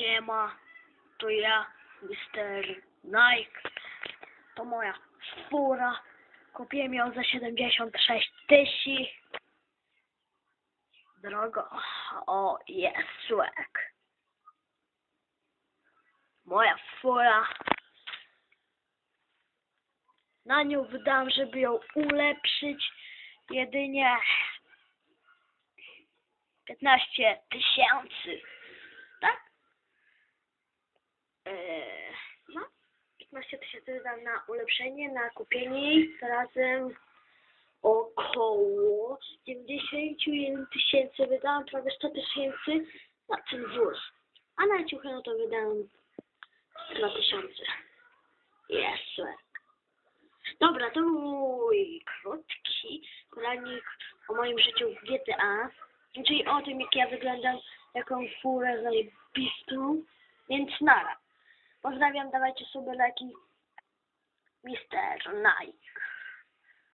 Siema, to ja, Mr. Nike. To moja fura. Kupiłem ją za 76 tysięcy. Drogo. O, jest swag. Moja fura. Na nią wydam, żeby ją ulepszyć, jedynie 15 tysięcy. 15 tysięcy wydam na ulepszenie, na kupienie jej. Razem około 91 tysięcy wydałam, prawie 100 tysięcy na ten wóz. A na ciuchy no to wydałam 2 tysiące. Jest Dobra, to był mój krótki poradnik o moim życiu w GTA. Czyli o tym, jak ja wyglądam, jaką furę zajebistą. Więc nara. Pozdrawiam, dawajcie sobie leki. Mister Nike.